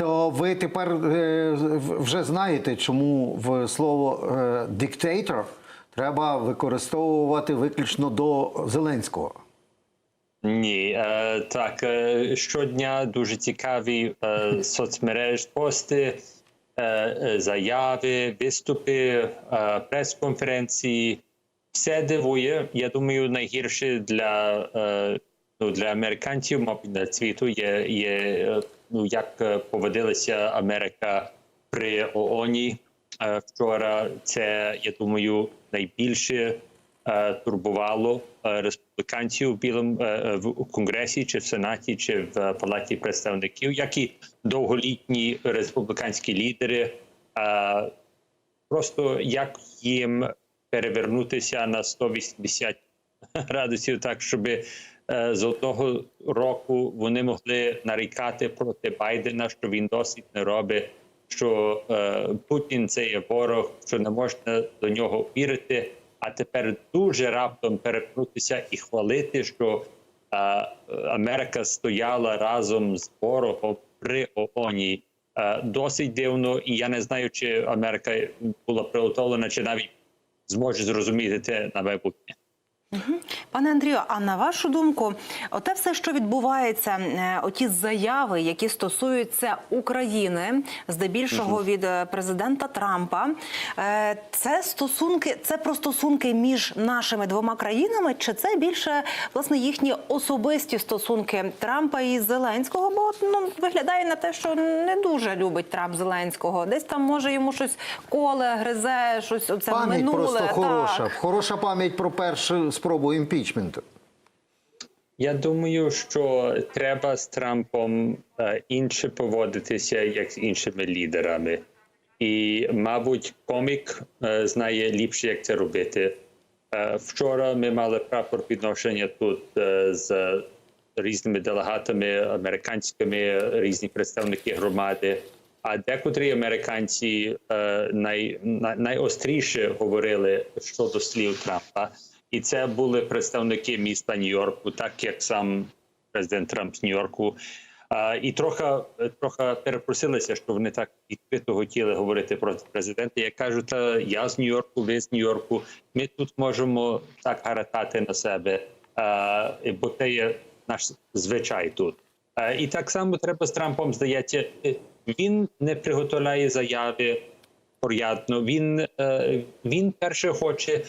То ви тепер е, вже знаєте, чому в слово е, диктатор треба використовувати виключно до Зеленського. Ні, е, так е, щодня дуже цікаві е, соцмереж, пости, е, е, заяви, виступи, е, прес-конференції. Все дивує. Я думаю, найгірше для, е, ну, для американців, мабуть, для світу є, є ну, як е, поводилася Америка при ООНі е, вчора. Це, я думаю, найбільше е, турбувало республіканців в білому в конгресі, чи в сенаті, чи в палаті представників, як і довголітні республіканські лідери. Просто як їм перевернутися на 180 градусів, так щоб е, з одного року вони могли нарікати проти Байдена, що він досить не робить, що е, Путін це є ворог, що не можна до нього вірити. А тепер дуже раптом перевернутися і хвалити, що е, Америка стояла разом з ворогом при ООНі. Е, Досить дивно, і я не знаю, чи Америка була приготовлена, чи навіть зможе зрозуміти це на майбутнє. Пане Андрію, а на вашу думку, оте все, що відбувається, е, оті заяви, які стосуються України, здебільшого від е, президента Трампа, е, це стосунки, це про стосунки між нашими двома країнами, чи це більше власне їхні особисті стосунки Трампа і Зеленського? Бо ну виглядає на те, що не дуже любить Трамп Зеленського. Десь там може йому щось коле, гризе, щось оце Пам'ять минуле. просто хороша. Так. Хороша пам'ять про першу спробу імпічменту. Я думаю, що треба з Трампом е, інше поводитися, як з іншими лідерами. І, мабуть, комік е, знає ліпше, як це робити. Е, вчора ми мали прапор підношення тут з різними делегатами американськими, різні представники громади. А декотрі американці най, най, найостріше говорили щодо слів Трампа. І це були представники міста Нью-Йорку, так як сам президент Трамп з Нью-Йорку. І трохи, трохи перепросилися, що вони так відкрито хотіли говорити проти президента. Я кажу, та я з Нью-Йорку, ви з Нью-Йорку. Ми тут можемо так гаратати на себе, бо це є наш звичай тут. І так само треба з Трампом здається. Він не приготовляє заяви порядно. Він, е, він перше хоче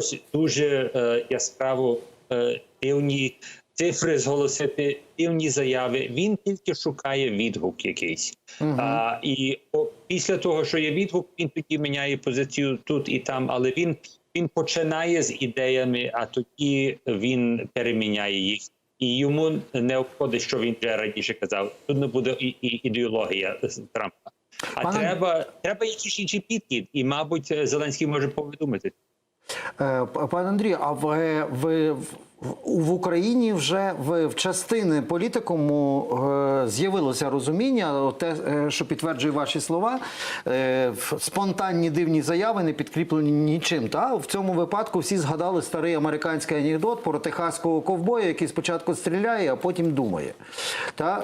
щось дуже е, яскраво е, дивні цифри зголосити, дивні заяви. Він тільки шукає відгук якийсь. А, і о, після того, що є відгук, він тоді міняє позицію тут і там, але він, він починає з ідеями, а тоді він переміняє їх. І йому не обходить, що він вже раніше казав. Тут не буде і, і ідеологія Трампа. А Пане- треба, треба якийсь інший підхід, і, мабуть, Зеленський може повідомити. Е, Пане Андрію, а ви, ви в- Україні вже в, в частини політикуму е, з'явилося розуміння, те, е, що підтверджує ваші слова, е, спонтанні дивні заяви не підкріплені нічим. Та? В цьому випадку всі згадали старий американський анекдот про техаського ковбоя, який спочатку стріляє, а потім думає. Та?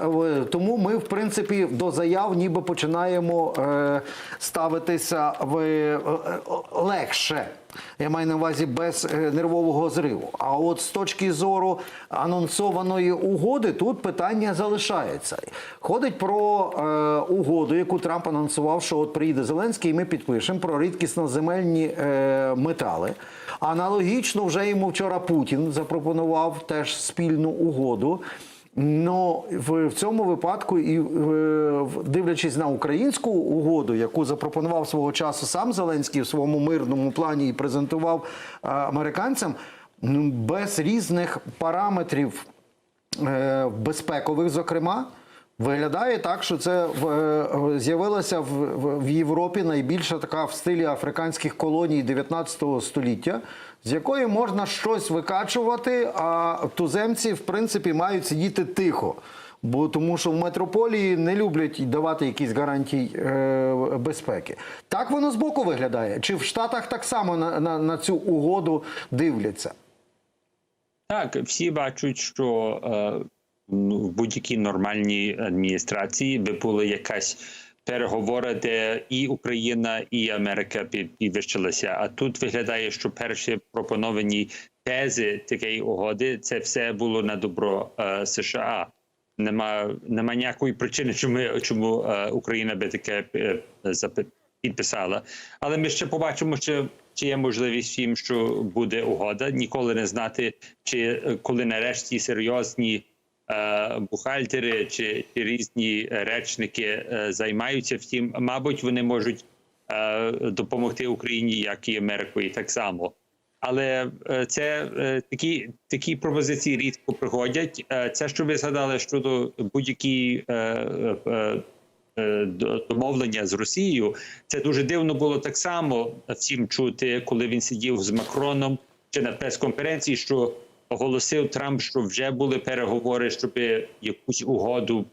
Тому ми, в принципі, до заяв ніби починаємо е, ставитися в, е, легше. Я маю на увазі без е, нервового зриву. А от з точки зору анонсованої угоди, тут питання залишається. Ходить про е, угоду, яку Трамп анонсував, що от приїде Зеленський, і ми підпишемо про рідкісноземельні е, метали. Аналогічно вже йому вчора Путін запропонував теж спільну угоду. Ну в, в цьому випадку, і е, в- дивлячись на українську угоду, яку запропонував свого часу сам Зеленський в своєму мирному плані і презентував е, американцям, без різних параметрів е, безпекових, зокрема. Виглядає так, що це е, з'явилася в Європі найбільша така в стилі африканських колоній 19 століття, з якої можна щось викачувати, а туземці, в принципі, мають сидіти тихо. Бо тому, що в метрополії не люблять давати якісь гарантії е, безпеки. Так воно збоку виглядає. Чи в Штатах так само на, на, на цю угоду дивляться? Так, всі бачать, що е, ну, в будь-якій нормальній адміністрації би була якась переговори, де і Україна, і Америка підвищилися. А тут виглядає, що перші пропоновані тези такої угоди це все було на добро е, США. Нема, нема ніякої причини, чому, чому е, Україна би таке е, підписала. Але ми ще побачимо, чи, чи є можливість їм, що буде угода. Ніколи не знати, чи е, коли нарешті серйозні е, бухгалтери чи, чи різні речники е, займаються. Втім, мабуть, вони можуть е, допомогти Україні, як і Америкою, так само. Але е, це е, такі такі пропозиції рідко приходять. Це що ви згадали щодо будь-які до- домовлення з Росією. Це дуже дивно було так само всім чути, коли він сидів з Макроном чи на прес-конференції, що оголосив Трамп, що вже були переговори, щоб якусь угоду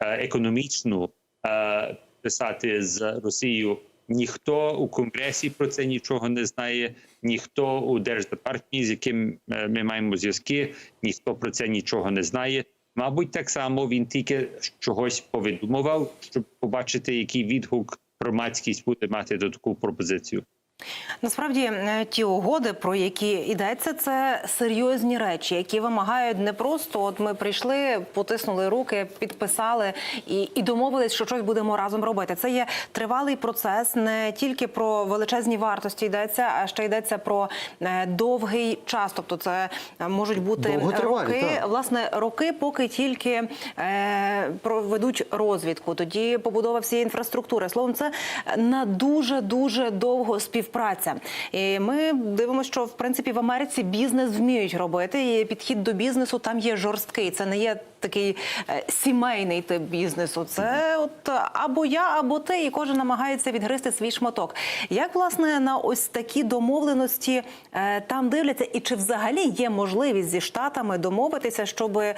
е, економічну е, писати з Росією. Ніхто у конгресі про це нічого не знає, ніхто у держдепартаменті, з яким е, ми маємо зв'язки, ніхто про це нічого не знає. Мабуть, так само він тільки чогось повідомував, щоб побачити, який відгук громадськість буде мати до таку пропозицію. Насправді е, ті угоди, про які йдеться, це серйозні речі, які вимагають не просто от ми прийшли, потиснули руки, підписали і, і домовились, що щось будемо разом робити. Це є тривалий процес, не тільки про величезні вартості йдеться, а ще йдеться про е, довгий час. Тобто, це е, можуть бути роки, так. власне роки, поки тільки е, проведуть розвідку, тоді побудова всієї інфраструктури. Словом, це на дуже дуже довго співпраця. І ми дивимося, що в принципі в Америці бізнес вміють робити. І підхід до бізнесу там є жорсткий. Це не є такий е, сімейний тип бізнесу. Це от або я, або ти, і кожен намагається відгризти свій шматок. Як власне на ось такі домовленості е, там дивляться, і чи взагалі є можливість зі штатами домовитися, щоб е,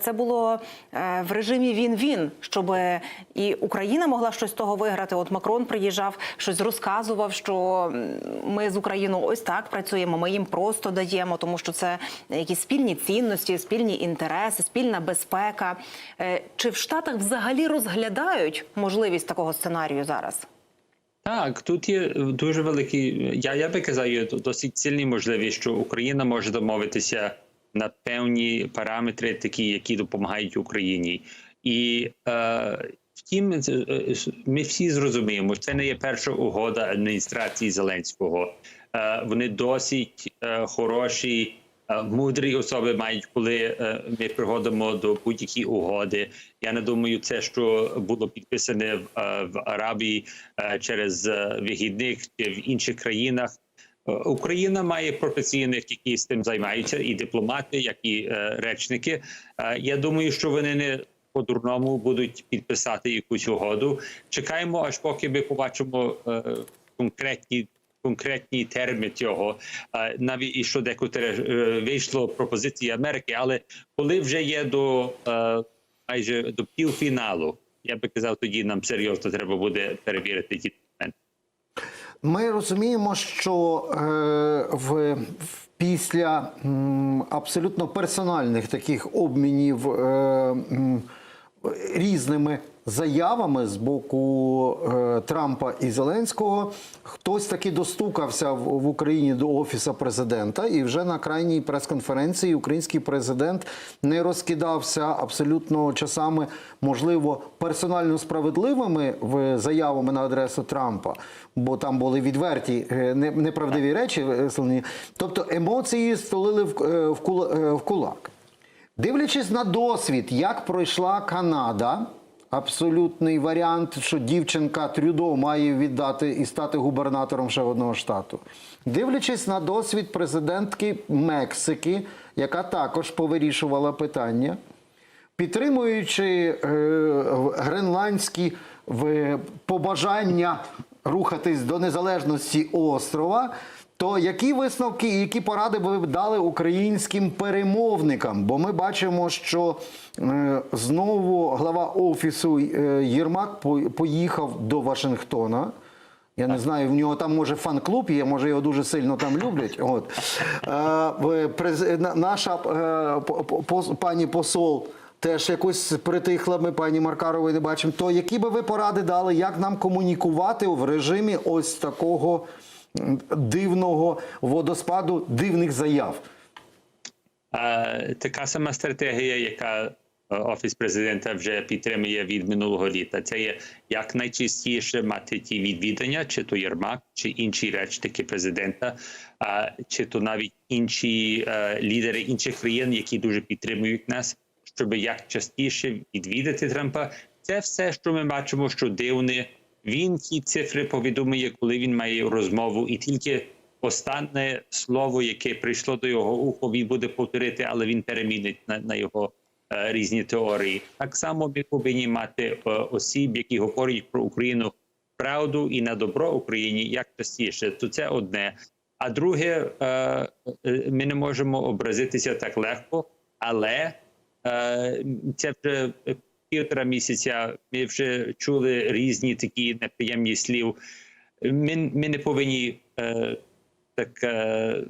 це було е, в режимі він-він, щоб і Україна могла щось з того виграти? От Макрон приїжджав, щось розказував, що ми з Україною ось так працюємо. Ми їм просто даємо, тому що це якісь спільні цінності, спільні інтереси, спільна безпека. Е, Чи в Штатах взагалі розглядають можливість такого сценарію зараз? Так, тут є дуже великий. Я, я би казав, досить сильні можливість, що Україна може домовитися на певні параметри, такі, які допомагають Україні. І е, втім, е, ми всі зрозуміємо, що це не є перша угода адміністрації Зеленського. Е, вони досить е, хороші. Мудрі особи мають, коли ми приходимо до будь-які угоди. Я не думаю, це що було підписане в, Арабії через вигідних чи в інших країнах. Україна має професійних, які з тим займаються, і дипломати, як і речники. Я думаю, що вони не по-дурному будуть підписати якусь угоду. Чекаємо, аж поки ми побачимо е, конкретні. Конкретні терміни цього Е, навіть і що декотрі е, вийшло пропозиції Америки, але коли вже є до майже до півфіналу, я би казав, тоді нам серйозно треба буде перевірити ті документи. Ми розуміємо, що е, в після м, абсолютно персональних таких обмінів е, м, різними заявами з боку е, Трампа і Зеленського хтось таки достукався в, Україні до офісу президента, і вже на крайній прес-конференції український президент не розкидався абсолютно часами, можливо, персонально справедливими в заявами на адресу Трампа, бо там були відверті е, неправдиві речі. Тобто емоції столили в, е, в кулак. Дивлячись на досвід, як пройшла Канада, абсолютний варіант, що дівчинка Трюдо має віддати і стати губернатором ще одного штату. Дивлячись на досвід президентки Мексики, яка також повирішувала питання, підтримуючи е, гренландські в- побажання рухатись до незалежності острова. То які висновки і які поради ви дали українським перемовникам? Бо ми бачимо, що е, знову глава офісу е, Єрмак поїхав до Вашингтона. Я не знаю, в нього там може фан-клуб є, може його дуже сильно там люблять. От. Е, наша е, пані посол теж якось притихла. Ми пані Маркарової не бачимо. То які би ви поради дали, як нам комунікувати в режимі ось такого дивного водоспаду, дивних заяв? Така сама стратегія, яка е, офіс президента вже підтримує від минулого літа. Це є якнайчастіше мати ті відвідання, чи то Єрмак, чи інші речники президента, чи то навіть інші е, лідери інших країн, які дуже підтримують нас, щоб як частіше відвідати Трампа. Це все, що ми бачимо, що дивне. Він ті цифри повідомує, коли він має розмову, і тільки останнє слово, яке прийшло до його уху, він буде повторити, але він перемінить на, на його е, різні теорії. Так само ми повинні мати е, осіб, які говорять про Україну правду і на добро Україні як частіше. То це одне. А друге, е, е, ми не можемо образитися так легко, але е, це вже півтора місяця. Ми вже чули різні такі неприємні слів. Ми, ми не повинні е, так е,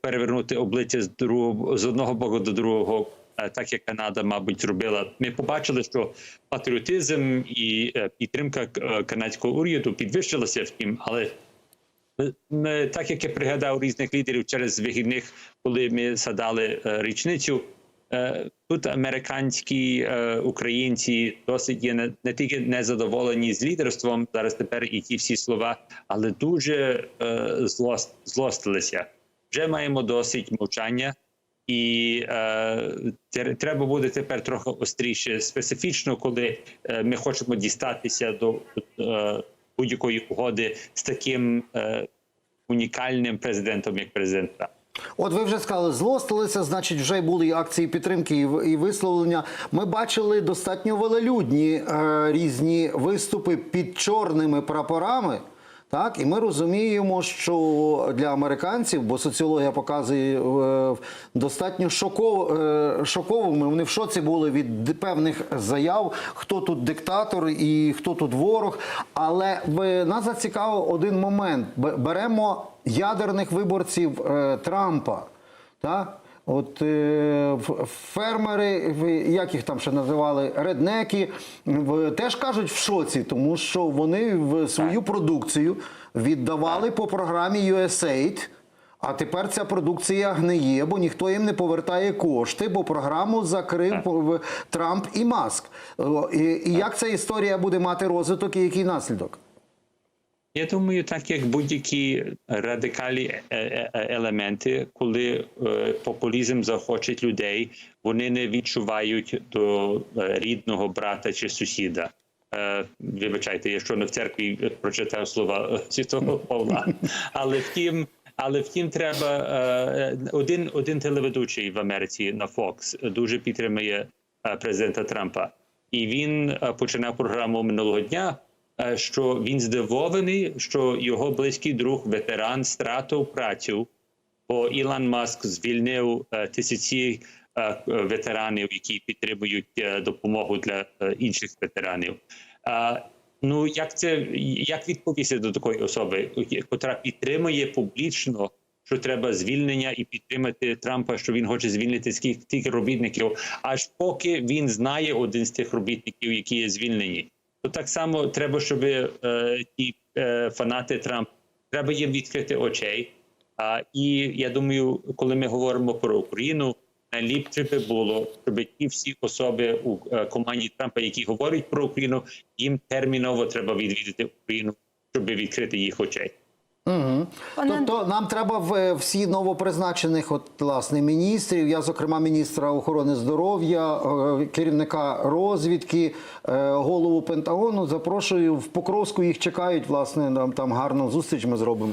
перевернути обличчя з другого з одного боку до другого, е, так як Канада, мабуть, зробила. Ми побачили, що патріотизм і е, підтримка е, канадського уряду підвищилася втім, але ми- ми, так як я пригадав різних лідерів через вихідних, коли ми садали е, річницю. Е, Тут американські е, українці досить є не, не тільки незадоволені з лідерством зараз тепер і ті всі слова, але дуже е, злост, злостилися. Вже маємо досить мовчання, і е, треба буде тепер трохи остріше, специфічно, коли е, ми хочемо дістатися до е, будь-якої угоди з таким е, унікальним президентом, як президент Трамп. От ви вже сказали, злостилися, значить, вже були і акції підтримки і, висловлення. Ми бачили достатньо велелюдні е, різні виступи під чорними прапорами. Так, і ми розуміємо, що для американців, бо соціологія показує е, достатньо шоков, е, шоковими. Вони в шоці були від певних заяв, хто тут диктатор і хто тут ворог. Але в нас зацікавив один момент. Беремо ядерних виборців е, Трампа. Так? От е, фермери, як їх там ще називали, реднеки, теж кажуть в шоці, тому що вони в свою продукцію віддавали по програмі USAID, а тепер ця продукція гниє, бо ніхто їм не повертає кошти, бо програму закрив Трамп і Маск. І як ця історія буде мати розвиток і який наслідок? Я думаю, так як будь-які радикальні е- е- е- елементи, коли популізм захоче людей, вони не відчувають до рідного брата чи сусіда. Вибачайте, я щойно в церкві прочитав слова святого Павла. Але втім, але втім, треба один, один телеведучий в Америці на Fox дуже підтримує президента Трампа, і він починав програму минулого дня що він здивований, що його близький друг, ветеран, стратив працю, бо Ілон Маск звільнив е, тисячі е, ветеранів, які підтримують е, допомогу для е, інших ветеранів. Е, Ну як це як відповісти до такої особи, яка підтримує публічно, що треба звільнення і підтримати Трампа, що він хоче звільнити скільки робітників, аж поки він знає один з тих робітників, які є звільнені то так само треба, щоб е, ті е, фанати Трампа треба їм відкрити очей. А, і я думаю, коли ми говоримо про Україну, найліпше би було, щоб ті всі особи у е, команді Трампа, які говорять про Україну, їм терміново треба відвідати Україну, щоб відкрити їх очей. Угу. Пане Тобто нам треба в е, всі новопризначених от, власне, міністрів, я, зокрема, міністра охорони здоров'я, е, керівника розвідки, е, голову Пентагону. Запрошую в Покровську. Їх чекають. Власне, нам там гарну зустріч ми зробимо.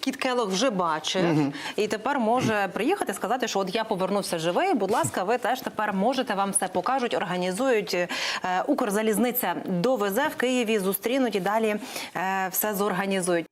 Кіт Келох вже бачив і тепер може приїхати сказати, що от я повернувся живий. Будь ласка, ви теж тепер можете вам все покажуть, організують. Е, Укрзалізниця довезе в Києві, зустрінуть і далі е, все зорганізують.